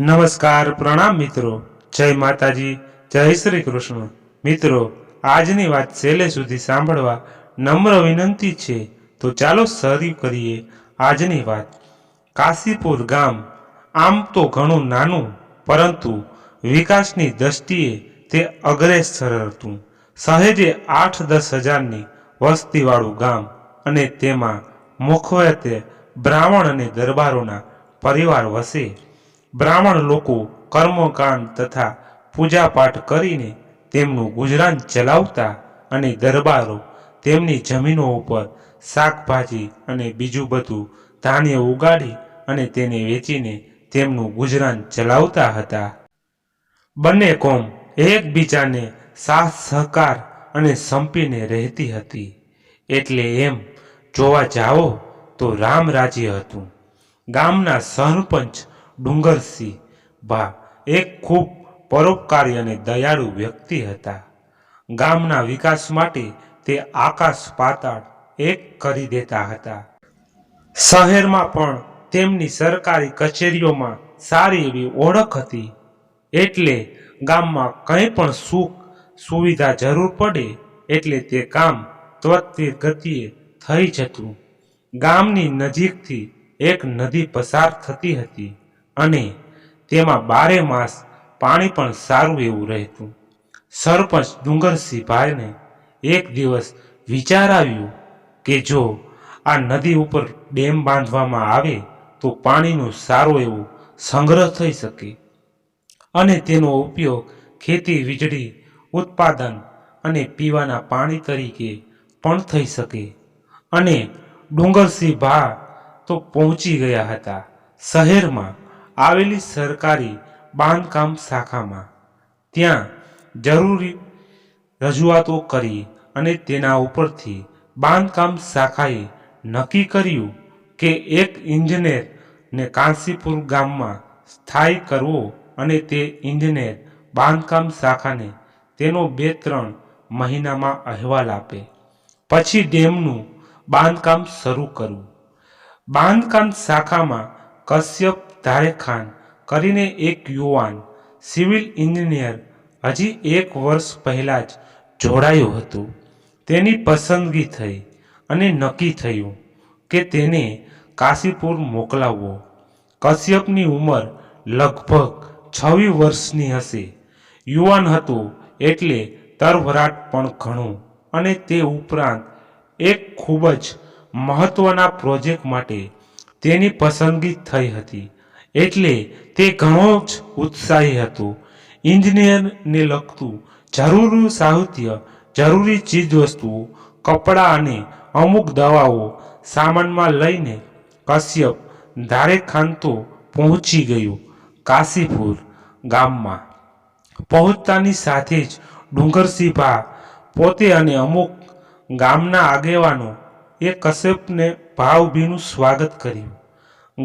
નમસ્કાર પ્રણામ મિત્રો. જય માતાજી. જય શ્રી કૃષ્ણ. મિત્રો, આજની વાત છેલ્લે સુધી સાંભળવા નમ્ર વિનંતી છે. તો ચાલો શરૂ કરીએ આજની વાત. કાશીપુર ગામ આમ તો ઘણું નાનું, પરંતુ વિકાસની દ્રષ્ટિએ તે અગ્રેસર હતું. સહેજે આઠ દસ હજારની વસ્તીવાળું ગામ અને તેમાં મુખ્યત્વે બ્રાહ્મણ અને દરબારોના પરિવાર વસે. બ્રાહ્મણ લોકો કર્મકાંડ તથા પૂજાપાઠ કરીને તેમનું ગુજરાન ચલાવતા અને દરબારો તેમની જમીનો ઉપર શાકભાજી અને બીજું બધું ધાન્ય ઉગાડી અને તેને વેચીને તેમનું ગુજરાન ચલાવતા હતા. બંને કોમ એકબીજાને સાથ સહકાર અને સંપીને રહેતી હતી. એટલે એમ જોવા જાઓ તો રામ રાજ્ય હતું. ગામના સરપંચ ડુંગરસિંહ બા એક ખૂબ પરોપકારી અને દયાળુ વ્યક્તિ હતા. ગામના વિકાસ માટે તે આકાશ પાતાળ એક કરી દેતા હતા. શહેરમાં પણ તેમની સરકારી કચેરીઓમાં સારી એવી ઓળખ હતી. એટલે ગામમાં કંઈ પણ સુખ સુવિધા જરૂર પડે એટલે તે કામ ત્વરિત ગતિએ થઈ જતું. ગામની નજીકથી એક નદી પસાર થતી હતી. અને તેમાં બારે માસ પાણી પણ સારું એવું રહેતું. સરપંચ ડુંગરસિંહ ભાઈને એક દિવસ વિચાર આવ્યું કે જો આ નદી ઉપર ડેમ બાંધવામાં આવે તો પાણીનો સારો એવો સંગ્રહ થઈ શકે. અને તેનો ઉપયોગ ખેતી વીજળી ઉત્પાદન અને પીવાના પાણી તરીકે પણ થઈ શકે. અને ડુંગરસિંહ ભા તો પહોંચી ગયા હતા શહેરમાં આવેલી સરકારી બાંધકામ શાખામાં. ત્યાં જરૂરી રજૂઆતો કરી અને તેના ઉપરથી બાંધકામ શાખાએ નક્કી કર્યું કે એક ઇન્જિનિયરને કાંસીપુર ગામમાં સ્થાયી કરવો અને તે ઇન્જિનિયર બાંધકામ શાખાને તેનો બે ત્રણ મહિનામાં અહેવાલ આપે. પછી ડેમનું બાંધકામ શરૂ કરવું બાંધકામ શાખામાં કશ્યપ ધારેખાન કરીને એક યુવાન સિવિલ ઇન્જિનિયર હજી એક વર્ષ પહેલાં જ જોડાયું હતું. તેની પસંદગી થઈ અને નક્કી થયું કે તેને કાશીપુર મોકલાવવો. કશ્યપની ઉંમર લગભગ છવ્વીસ વર્ષની હશે. યુવાન હતું એટલે તરવરાટ પણ ઘણું અને તે ઉપરાંત એક ખૂબ જ મહત્વના પ્રોજેક્ટ માટે તેની પસંદગી થઈ હતી. એટલે તે ઘણો જ ઉત્સાહી હતો. ઇન્જિનિયરને લગતું જરૂરી સાહિત્ય, જરૂરી ચીજવસ્તુઓ, કપડાં અને અમુક દવાઓ સામાનમાં લઈને કશ્યપ ધારેખાંતો પહોંચી ગયું કાશીપુર ગામમાં. પહોંચતાની સાથે જ ડુંગરસિંહભા પોતે અને અમુક ગામના આગેવાનો એ કશ્યપને ભાવભીનું સ્વાગત કર્યું.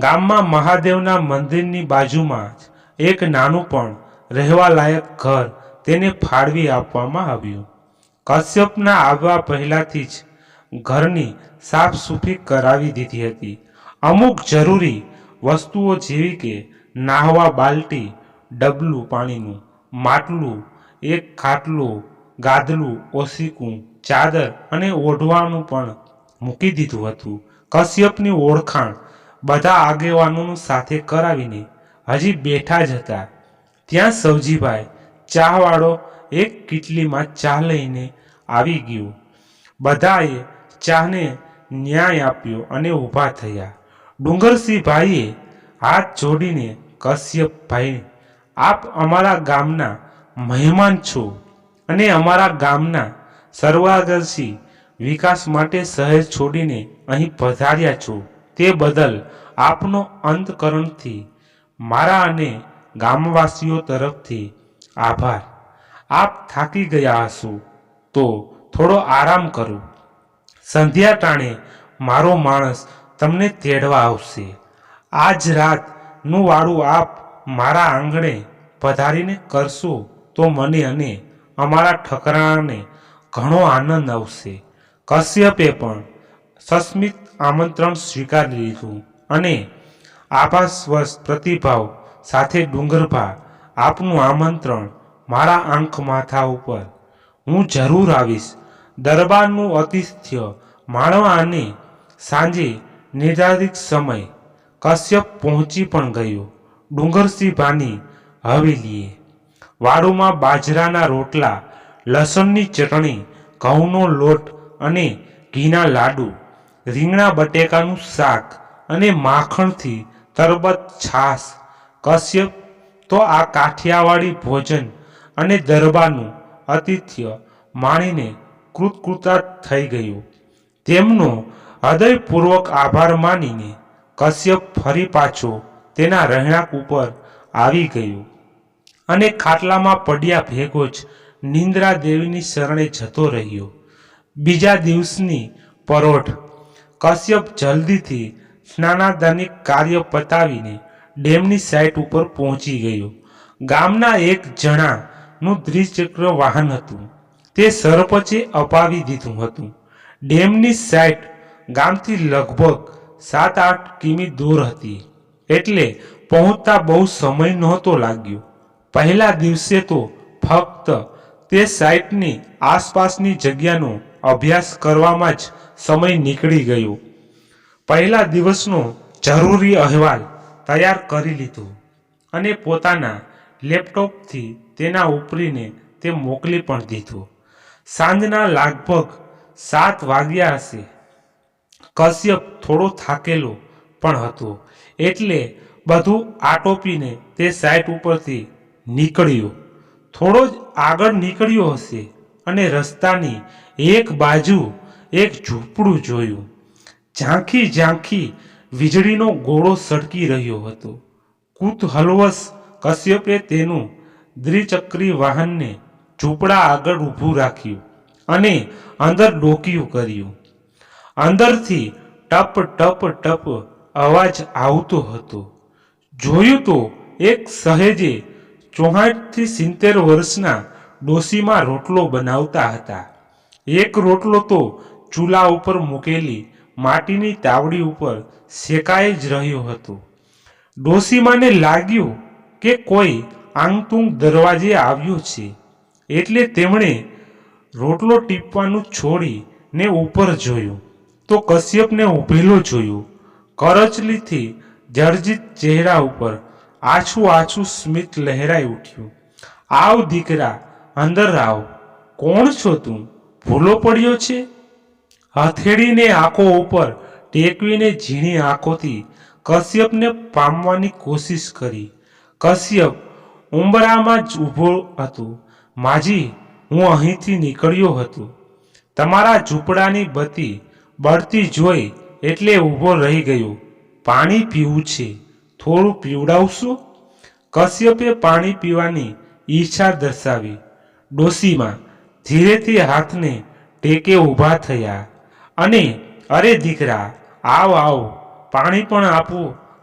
ગામમાં મહાદેવના મંદિરની બાજુમાં જ એક નાનું પણ રહેવા લાયક ઘર તેને ફાળવી આપવામાં આવ્યું. કશ્યપના આવવા પહેલાંથી જ ઘરની સાફ સૂફી કરાવી દીધી હતી. અમુક જરૂરી વસ્તુઓ જેવી કે નાહવા બાલટી, ડબલું પાણીનું માટલું, એક ખાટલું, ગાદલું, ઓશીકું, ચાદર અને ઓઢવાનું પણ મૂકી દીધું હતું. કશ્યપની ઓળખાણ બધા આગેવાનોનું સાથે કરાવીને હજી બેઠા જ હતા. ત્યાં સવજીભાઈ ચાહવાળો એક કીટલીમાં ચા લઈને આવી ગયો. બધાએ ચાને ન્યાય આપ્યો અને ઊભા થયા. ડુંગરસિંહભાઈએ હાથ જોડીને, કશ્યપભાઈ, આપ અમારા ગામના મહેમાન છો અને અમારા ગામના સર્વાગર્શી વિકાસ માટે શહેર છોડીને અહીં પધાર્યા છો. તે બદલ આપનો અંતકરણથી, મારા અને ગામવાસીઓ તરફથી આભાર. આપ થાકી ગયા હશો, તો થોડો આરામ કરો. સંધ્યા ટાણે મારો માણસ તમને તેડવા આવશે. આજ રાતનું વાળું આપ મારા આંગણે પધારીને કરશો તો મને અને અમારા ઠકરાણાને ઘણો આનંદ આવશે. કશ્યપે પણ સસ્મિત આમંત્રણ સ્વીકારી લીધું. અને આભાસવશ પ્રતિભાવ સાથે ડુંગરભા આપનું આમંત્રણ મારા આંખ માથા ઉપર. હું જરૂર આવીશ. દરબારનું અતિથ્ય માણવા અને સાંજે નિર્ધારિત સમય કશ્યપ પહોંચી પણ ગયો. ડુંગરસિંહ ભાની હવેલીએ. વાડુમાં બાજરાના રોટલા, લસણની ચટણી, ઘઉંનો લોટ અને ઘીના લાડુ, રીંગણા બટેકાનું શાક અને માખણથી તરબત છાશ, કશ્યપ તો આ કાઠિયાવાડી ભોજન અને દરબારનું આતિથ્ય માણીને કૃતકૃતા થઈ ગયું. તેમનો હૃદયપૂર્વક આભાર માનીને કશ્યપ ફરી પાછો તેના રહેણાંક ઉપર આવી ગયું અને ખાટલામાં પડ્યા ભેગો જ નિંદ્રા દેવીની શરણે જતો રહ્યો. બીજા દિવસની પરોઢ કશ્યપ જલ્દીથી સ્નાનાદાનિક કાર્ય પતાવીને ડેમની સાઇટ ઉપર પહોંચી ગયો. ગામના એક જણાનું દ્વિચક્ર વાહન હતું. તે સરપંચે અપાવી દીધું હતું. ડેમની સાઇટ ગામથી લગભગ સાત આઠ કિમી દૂર હતી, એટલે પહોંચતા બહુ સમય નહોતો લાગ્યો. પહેલા દિવસે તો ફક્ત તે સાઇટની આસપાસની જગ્યાનો અભ્યાસ કરવામાં જ સમય નીકળી ગયો. પહેલા દિવસનો જરૂરી અહેવાલ તૈયાર કરી લીધો અને પોતાના લેપટોપથી તેના ઉપરીને તે મોકલી પણ દીધો. સાંજના લગભગ સાત વાગ્યા હશે. કશ્યપ થોડો થાકેલો પણ હતો એટલે બધું આટોપીને તે સાઇટ ઉપરથી નીકળ્યો. થોડો જ આગળ નીકળ્યો હશે અને રસ્તાની એક બાજુ એક ઝૂંપડું જોયું. ઝાંખી ઝાંખી વીજળીનો ગોળો સળકી રહ્યો હતો. કુતહલવશ કશ્યપે તેનું દ્વિચક્રી વાહનને ઝૂંપડા આગળ ઊભું રાખ્યું અને અંદર ડોકિયું કર્યું. અંદરથી ટપ ટપ ટપ અવાજ આવતો હતો. જોયું તો એક સહેજે ચોહાઠથી સિત્તેર વર્ષના ડોશીમાં રોટલો બનાવતા હતા. એક રોટલો તો ચૂલા ઉપર મૂકેલી માટીની તાવડી ઉપર શેકાઈ જ રહ્યું હતું. ડોશીમાને લાગ્યું કે કોઈ આંગતુંગ દરવાજે આવ્યો છે, એટલે તેમણે રોટલો ટીપવાનું છોડીને ઉપર જોયું. તો કશ્યપને ઊભેલો જોયું, કરચલીથી જર્જિત ચહેરા ઉપર આછું આછું સ્મિત લહેરાઈ ઉઠ્યું. આવ દીકરા, અંદર આવ. કોણ છો તું? ભૂલો પડ્યો છે? હથેળીને આંખો ઉપર ટેકવીને ઝીણી આંખોથી કશ્યપને પામવાની કોશિશ કરી. કશ્યપ ઉંબરામાં જ ઊભો હતો. માજી, હું અહીંથી નીકળ્યો હતો. તમારા ઝૂંપડાની બત્તી બળતી જોઈ એટલે ઊભો રહી ગયો. પાણી પીવું છે. થોડું પીવડાવશો? કશ્યપે પાણી પીવાની ઈચ્છા દર્શાવી. ડોશીમાં ધીરેથી હાથને ટેકે ઊભા થયા. અને અરે દીકરા, આવ આવ, પાણી પણ આપો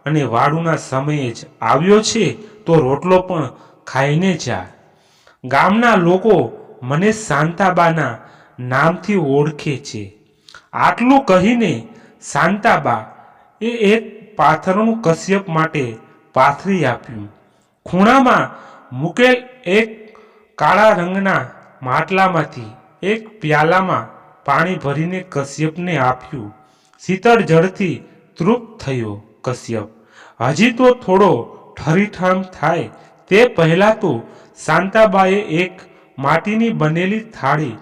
અને વાડુના સમયે જ આવ્યો છે તો રોટલો પણ ખાઈને જા. ગામના લોકો મને શાંતાબાના નામથી ઓળખે છે. આટલું કહીને શાંતાબા એ એક પાથરનું કશ્યપ માટે પાથરી આપ્યું. ખૂણામાં મૂકેલ એક કાળા રંગના માટલામાંથી, એક પ્યાલામાં પાણી ભરીને કશ્યપને આપ્યું. શીતળ જળથી તૃપ્ત થયો કશ્યપ. હજી તો થોડો ઠરીઠામ થાય. તે પહેલાં તો શાંતાબાએ એક માટીની બનેલી થાળી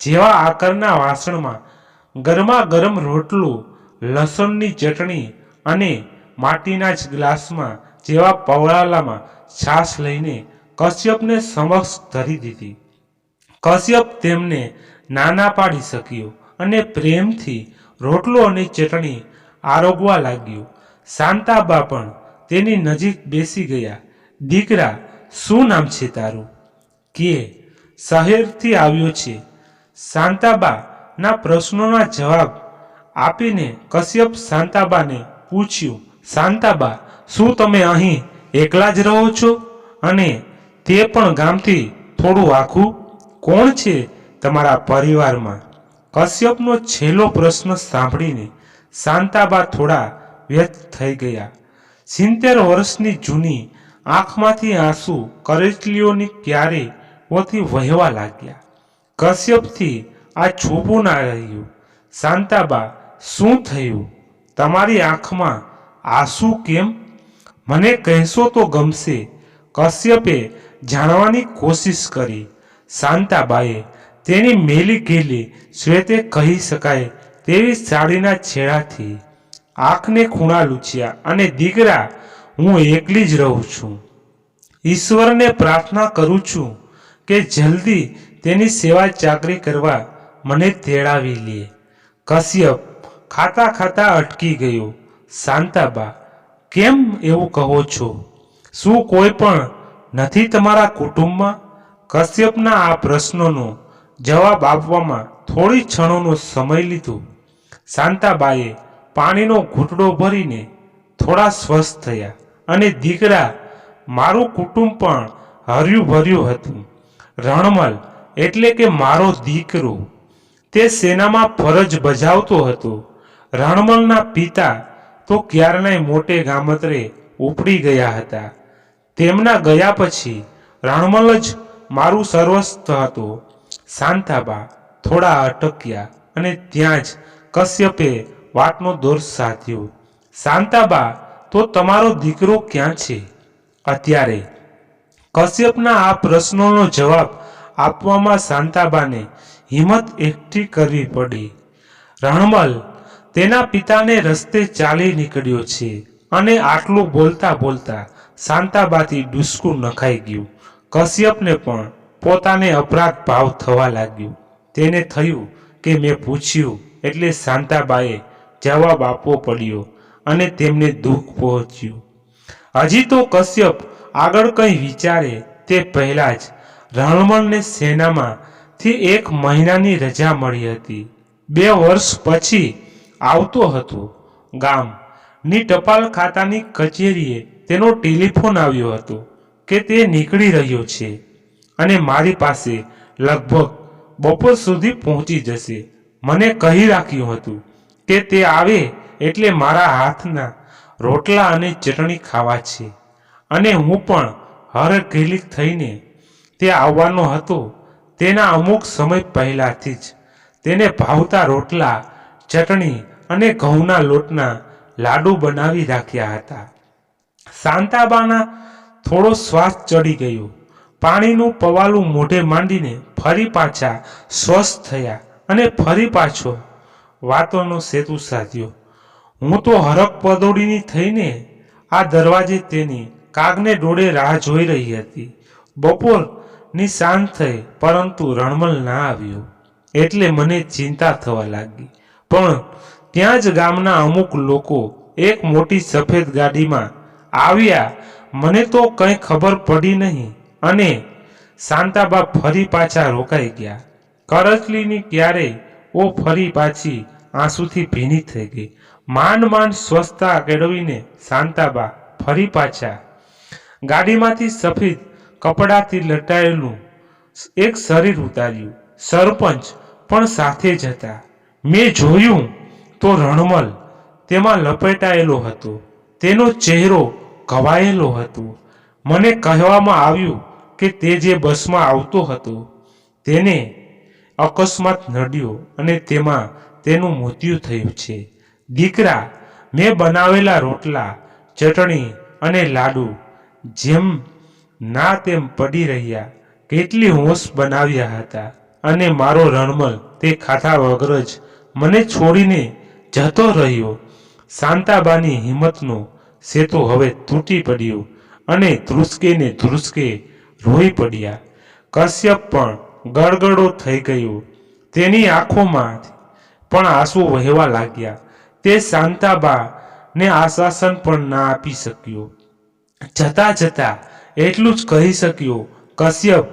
જેવા આકારના વાસણમાં ગરમા ગરમ રોટલો, લસણની ચટણી અને માટીના જ ગ્લાસમાં જેવા પવળાલામાં છાશ લઈને કશ્યપને સમક્ષ ધરી દીધી. કશ્યપ તેમને નાના પાડી શક્યો અને પ્રેમથી રોટલો અને ચટણી આરોગવા લાગ્યો. શાંતાબા પણ તેની નજીક બેસી ગયા. દીકરા, શું નામ છે તારું? કે, શહેરથી આવ્યો છે. શાંતાબાના પ્રશ્નોના જવાબ આપીને કશ્યપ શાંતાબાને પૂછ્યું, શાંતાબા, શું તમે અહીં એકલા જ રહો છો? અને તે પણ ગામથી થોડું આખું? કોણ છે તમારા પરિવારમાં કશ્યપનો છેલ્લો પ્રશ્ન સાંભળીને શાંતાબા થોડા વ્યસ્ત થઈ ગયા. સિત્તેર વર્ષની જૂની આંખમાંથી આંસુ કરચલીઓની ક્યારે ઓથી વહેવા લાગ્યા. કશ્યપથી આ છૂપું ના રહ્યું. શાંતાબા, શું થયું? તમારી આંખમાં આંસુ કેમ? મને કહેશો તો ગમશે. કશ્યપે જાણવાની કોશિશ કરી. શાંતાબાએ તેની મેલી ગેલી શ્વેતે કહી શકાય તેવી સાડીના છેડાથી આંખને ખૂણા લૂછ્યા અને દીકરા, હું એકલી જ રહું છું. ઈશ્વરને પ્રાર્થના કરું છું કે જલ્દી તેની સેવા ચાકરી કરવા મને તેડાવી લે. કશ્યપ ખાતા ખાતા અટકી ગયો. શાંતાબા, કેમ એવું કહો છો? શું કોઈ પણ નથી તમારા કુટુંબમાં? કશ્યપના આ પ્રશ્નોનો જવાબ આપવામાં થોડી ક્ષણોનો સમય લીધો. શાંતાબાએ પાણીનો ઘૂંટડો ભરીને થોડા સ્વસ્થ થયા અને દીકરા, મારું કુટુંબ પણ હર્યું ભર્યું હતું. રણમલ એટલે કે મારો દીકરો. તે સેનામાં ફરજ બજાવતો હતો. રણમલના પિતા તો ક્યારનાય મોટે ગામત્રે ઉપડી ગયા હતા. તેમના ગયા પછી રણમલ જ મારું સર્વસ્થ હતો. શાંતાબા થોડા અટક્યા અને ત્યાં જ કશ્યપે વાતનો દોષ સાધ્યો. શાંતાબા તો તમારો દીકરો ક્યાં છે? અત્યારે. કશ્યપના આ પ્રશ્નોનો જવાબ આપવામાં શાંતાબાને હિંમત એકઠી કરવી પડી. રણમલ, તેના પિતાને રસ્તે ચાલી નીકળ્યો છે અને આટલું બોલતા બોલતા શાંતાબાથી ડુસકું નખાઈ ગયું. કશ્યપને પણ પોતાને અપરાધ ભાવ થવા લાગ્યો. તેને થયું કે મેં પૂછ્યું, એટલે શાંતાબાએ જવાબ આપવો પડ્યો અને તેમને દુઃખ પહોંચ્યું. હજી તો કશ્યપ આગળ કંઈ વિચારે તે પહેલાં જ રણમણને સેનામાંથી એક મહિનાની રજા મળી હતી. બે વર્ષ પછી આવતો હતો ગામની ટપાલ ખાતાની કચેરીએ તેનો ટેલિફોન આવ્યો હતો કે તે નીકળી રહ્યો છે. અને મારી પાસે લગભગ બપોર સુધી પહોંચી જશે. મને કહી રાખ્યું હતું કે તે આવે એટલે મારા હાથના રોટલા અને ચટણી ખાવા છે અને હું પણ હરઘેલી થઈને તે આવવાનો હતો. તેના અમુક સમય પહેલાંથી જ તેને ભાવતા રોટલા, ચટણી અને ઘઉંના લોટના લાડુ બનાવી રાખ્યા હતા. શાંતાબાના થોડો શ્વાસ ચડી ગયો. પાણીનું પવાલું મોઢે માંડીને ફરી પાછા સ્વસ્થ થયા અને ફરી પાછો વાતોનો સેતુ સાધ્યો. હું તો હરક પદોડીની થઈને આ દરવાજે તેની કાગને ડોળે રાહ જોઈ રહી હતી. બપોરની સાંજ થઈ, પરંતુ રણમલ ના આવ્યો. એટલે મને ચિંતા થવા લાગી. પણ ત્યાં જ ગામના અમુક લોકો એક મોટી સફેદ ગાડીમાં આવ્યા. મને તો કંઈ ખબર પડી નહીં. અને શાંતાબા ફરી પાછા રોકાઈ ગયા. કરચલીની ક્યારે ઓ ફરી પાછી આંસુથી ભીની થઈ ગઈ. માંડ માંડ સ્વસ્થતા કેળવીને શાંતાબા ફરી પાછા. ગાડીમાંથી સફેદ કપડાથી લટાયેલું એક શરીર ઉતાર્યું. સરપંચ પણ સાથે જ હતા. મેં જોયું તો રણમલ તેમાં લપેટાયેલો હતો. તેનો ચહેરો ઘવાયેલો હતો. મને કહેવામાં આવ્યું કે તે જે બસમાં આવતો હતો, તેને અકસ્માત નડ્યો અને તેમાં તેનું મૃત્યુ થયું છે. દીકરા, મેં બનાવેલા રોટલા, ચટણી અને લાડુ, જેમ ના તેમ પડી રહ્યા, કેટલી હોશ બનાવ્યા હતા અને મારો રણમલ તે ખાધા વગર જ મને છોડીને જતો રહ્યો. શાંતાબાની હિંમતનો સેતુ હવે તૂટી પડ્યો અને ધ્રુસકે ને ધ્રુસકે રોઈ પડ્યા. કશ્યપ પણ ગળગળો થઈ ગયો. તેની આંખોમાં પણ આંસુ વહેવા લાગ્યા. તે શાંતાબા ને આશ્વાસન પણ ના આપી શક્યો. જતા જતા એટલું જ કહી શક્યો, કશ્યપ,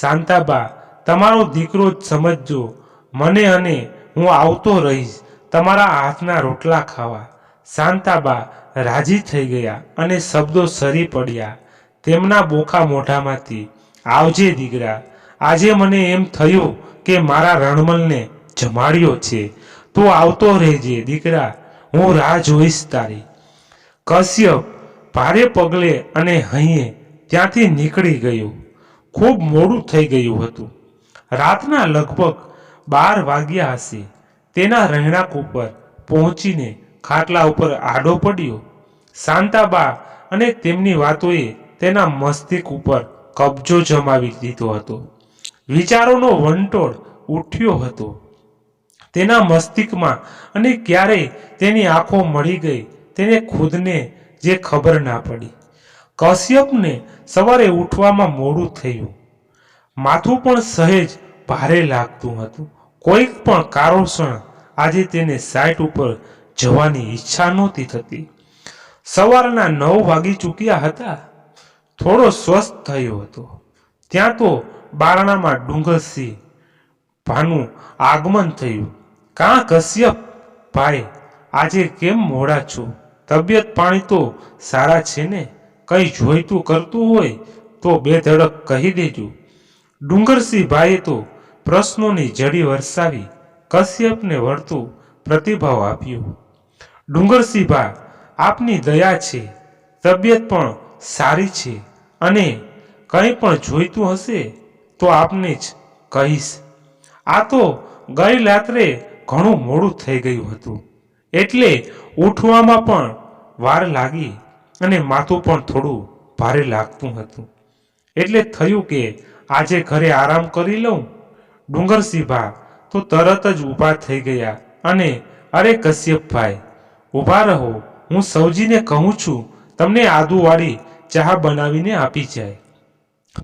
શાંતાબા, તમારો દીકરો જ સમજજો. મને અને હું આવતો રહીશ. તમારા હાથના રોટલા ખાવા. શાંતાબા રાજી થઈ ગયા અને શબ્દો સરી પડ્યા. તેમના બોખા મોઢામાંથી, આવજે દીકરા આજે મને એમ થયું કે મારા રણમલને જમાડ્યો છે. તું આવતો રહેજે દીકરા હું રાહ જોઈશ તારી. કશ્યપ ભારે પગલે અને હૈયે ત્યાંથી નીકળી ગયું. ખૂબ મોડું થઈ ગયું હતું. રાતના લગભગ બાર વાગ્યા હશે. તેના રહેણાંક ઉપર પહોંચીને ખાટલા ઉપર આડો પડ્યો. શાંતાબા અને તેમની વાતોએ તેના મસ્તિષ્ક ઉપર કબજો જમાવી દીધો હતો. વિચારોનો વંટોળ ઉઠ્યો હતો. તેના મસ્તિષ્કમાં અને ક્યારે તેની આંખો મળી ગઈ, તેને ખુદને જે ખબર ના પડી. કશ્યપને સવારે ઉઠવામાં મોડું થયું. માથું પણ સહેજ ભારે લાગતું હતું. કોઈક પણ કારણસર આજે તેને સાઈટ ઉપર જવાની ઈચ્છા નહોતી થતી. સવારના નવ વાગી ચૂક્યા હતા. થોડો સ્વસ્થ થયો હતો. ત્યાં તો બારણામાં ડુંગરસિંહ ભાનું આગમન થયું. કાં કશ્યપ ભાઈ આજે કેમ મોડા છો? તબિયત પાણી તો સારા છે ને? કંઈ જોઈતું કરતું હોય તો બે ધડક કહી દેજો. ડુંગરસિંહ ભાઈએ તો પ્રશ્નોની જડી વરસાવી કશ્યપને વળતું પ્રતિભાવ આપ્યો. ડુંગરસિંહ ભા, આપની દયા છે. તબિયત પણ સારી છે અને કંઈ પણ જોઈતું હશે તો આપને જ કહીશ. આ તો ગઈ રાત્રે ઘણું મોડું થઈ ગયું હતું. એટલે ઉઠવામાં પણ વાર લાગી અને માથું પણ થોડું ભારે લાગતું હતું. એટલે થયું કે આજે ઘરે આરામ કરી લઉં. ડુંગરસિંહભા તો તરત જ ઊભા થઈ ગયા અને અરે કશ્યપભાઈ, ઊભા રહો, હું સૌજીને કહું છું તમને આદુવાળી ચા બનાવીને આપી જાય.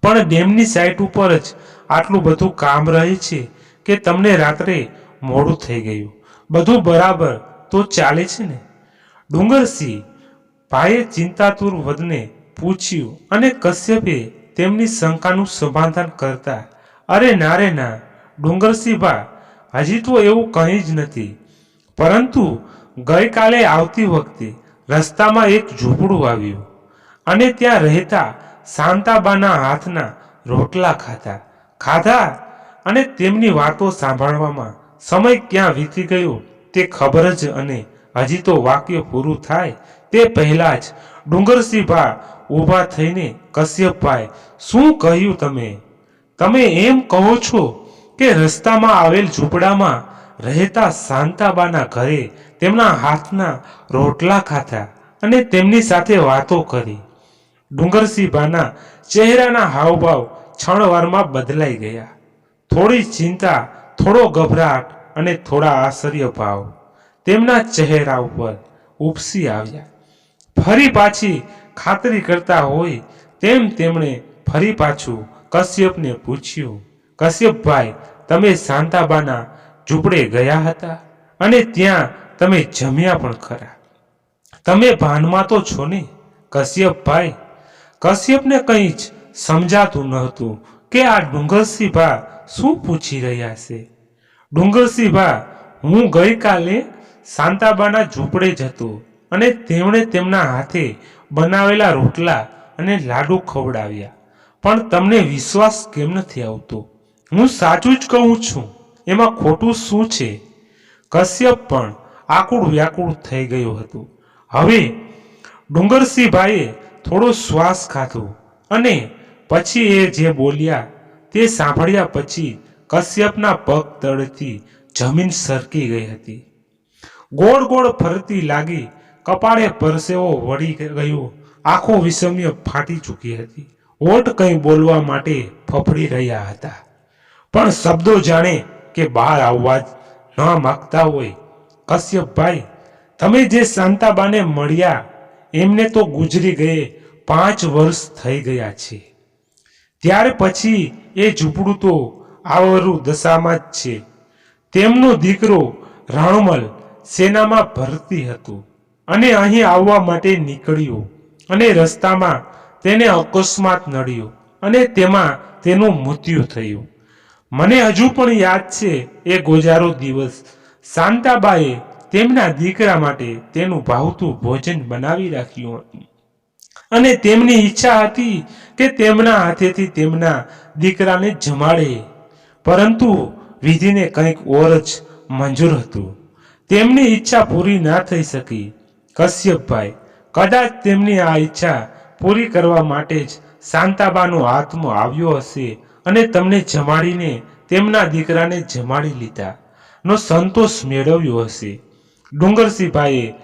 પણ ડેમની સાઈટ ઉપર જ આટલું બધું કામ રહે છે કે તમને રાત્રે મોડું થઈ ગયું. બધું બરાબર તો ચાલે છે ને? ડુંગરસિંહ ભાઈએ ચિંતાતુર વદને પૂછ્યું અને કશ્યપે તેમની શંકાનું સમાધાન કરતા, અરે ના રે ના, ડુંગરસિંહ બા, હજી તો એવું કંઈ જ નથી. પરંતુ ગઈકાલે આવતી વખતે રસ્તામાં એક ઝૂંપડું આવ્યું. અને ત્યાં રહેતા શાંતાબાના હાથના રોટલા ખાધા. ખાધા? અને તેમની વાતો સાંભળવામાં સમય ક્યાં વીતી ગયો તે ખબર જ અને હજી તો વાક્ય પૂરું થાય તે પહેલા જ ડુંગરસિંહભા ઊભા થઈને કશ્યપભાઈ, શું કહ્યું તમે? તમે એમ કહો છો કે રસ્તામાં આવેલ ઝૂંપડામાં રહેતા શાંતાબાના ઘરે તેમના હાથના રોટલા ખાધા અને તેમની સાથે વાતો કરી. ડુંગરસિંહભાના ચહેરાના હાવભાવ ક્ષણવારમાં બદલાઈ ગયા. થોડી ચિંતા, થોડો ગભરાટ અને થોડા આશ્ચર્ય ભાવ તેમના ચહેરા ઉપર ઉપસી આવ્યા. ફરી પાછી ખાતરી કરતા હોય તેમ તેમણે ફરી પાછું કશ્યપને પૂછ્યું, કશ્યપભાઈ, તમે શાંતાબાના ઝૂંપડે ગયા હતા? અને ત્યાં તમે જમ્યા પણ ખરા. તમે ભાનમાં તો છો ને, કશ્યપભાઈ. કશ્યપને કંઈ જ સમજાતું ન હતું કે આ ડુંગરસિંહ ભા શું પૂછી રહ્યા છે. ડુંગરસિંહ ભા હું ગઈકાલે શાંતાબાના ઝૂંપડે જ હતો અને તેમણે તેમના હાથે બનાવેલા રોટલા અને લાડુ ખવડાવ્યા. પણ તમને વિશ્વાસ કેમ નથી આવતો? હું સાચું જ કહું છું, એમાં ખોટું શું છે? કશ્યપ પણ આકુળ વ્યાકુળ થઈ ગયું હતું. હવે ડુંગરસિંહભાઈએ થોડો શ્વાસ ખાધો અને પછી એ જે બોલ્યા તે સાંભળ્યા પછી કશ્યપના પગ તળથી જમીન સરકી ગઈ હતી. ગોળ ગોળ ફરતી લાગી કપાળે પરસેવો વળી ગયો. આખો વિષમ્ય ફાટી ચૂકી હતી. ઓટ કંઈ બોલવા માટે ફફડી રહ્યા હતા. પણ શબ્દો જાણે કે બહાર આવવા ન માગતા હોય કશ્યપભાઈ તમે જે શાંતાબાને મળ્યા, એમને તો ગુજરી ગયે, પાંચ વર્ષ થઈ ગયા છે. ત્યાર પછી એ ઝૂંપડું તો આવરું દશામાં જ છે. તેમનો દીકરો રાણમલ સેનામાં ભરતી હતું અને અહીં આવવા માટે નીકળ્યો અને રસ્તામાં તેને અકસ્માત નડ્યો અને તેમાં તેનું મૃત્યુ થયું. મને હજુ પણ યાદ છે એ ગોજારો દિવસ. શાંતાબાએ તેમના દીકરા માટે તેનું ભાવતું ભોજન બનાવી રાખ્યું હતું. અને તેમની ઈચ્છા હતી કે તેમના હાથેથી તેમના દીકરાને જમાડે. પરંતુ વિધિને કંઈક ઓર જ મંજૂર હતું. તેમની ઈચ્છા પૂરી ના થઈ શકી. કશ્યપભાઈ, કદાચ તેમની આ ઈચ્છા પૂરી કરવા માટે જ શાંતાબાનો આત્મો આવ્યો હશે અને તમને જમાડીને તેમના દીકરાને જમાડી લીધા. નો સંતોષ મેળવ્યો હશે. ડુંગરસિંહભાઈએ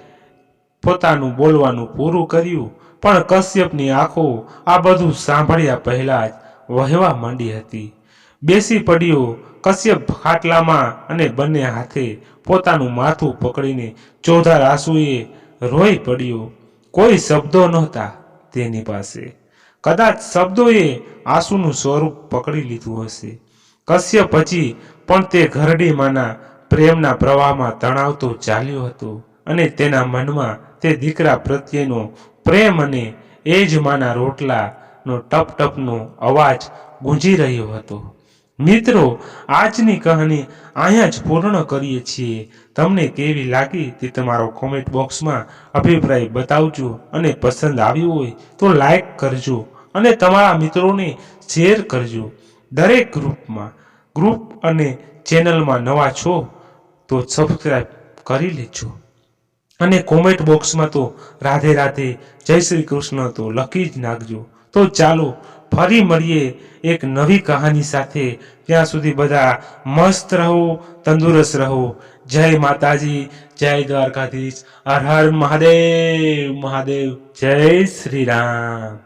પોતાનું બોલવાનું પૂરું કર્યું, પણ કશ્યપની આંખો આ બધું સાંભળ્યા પહેલા જ વહેવા માંડી હતી. બેસી પડ્યો કશ્યપ ખાટલામાં અને બંને હાથે પોતાનું માથું પકડીને ચોધાર આંસુએ રોઈ પડ્યો. કોઈ શબ્દો નહોતા તેની પાસે. કદાચ શબ્દોએ આંસુનું સ્વરૂપ પકડી લીધું હશે. કશ્યપ હજી પણ તે ઘરડીમાંના પ્રેમના પ્રવાહમાં તણાવતો ચાલ્યો હતો અને તેના મનમાં તે દીકરા પ્રત્યેનો પ્રેમ અને એ જ માના રોટલાનો ટપ ટપનો અવાજ ગુંજી રહ્યો હતો. મિત્રો, આજની કહાની અહીંયા જ પૂર્ણ કરીએ છીએ. તમને કેવી લાગી તે તમારો કોમેન્ટ બોક્સમાં અભિપ્રાય બતાવજો અને પસંદ આવ્યું હોય તો લાઈક કરજો અને તમારા મિત્રોને શેર કરજો. દરેક ગ્રુપમાં ગ્રુપ અને ચેનલમાં નવા છો, તો સબસ્ક્રાઈબ કરી લેજો. અને કોમેન્ટ બોક્સમાં તો રાધે રાધે, જય શ્રી કૃષ્ણ તો લખી જ નાખજો. તો ચાલો, ફરી મળીએ એક નવી કહાની સાથે. ત્યાં સુધી બધા મસ્ત રહો, તંદુરસ્ત રહો. જય માતાજી, જય દ્વારકાધીશ. હર હર મહાદેવ મહાદેવ. જય શ્રી રામ.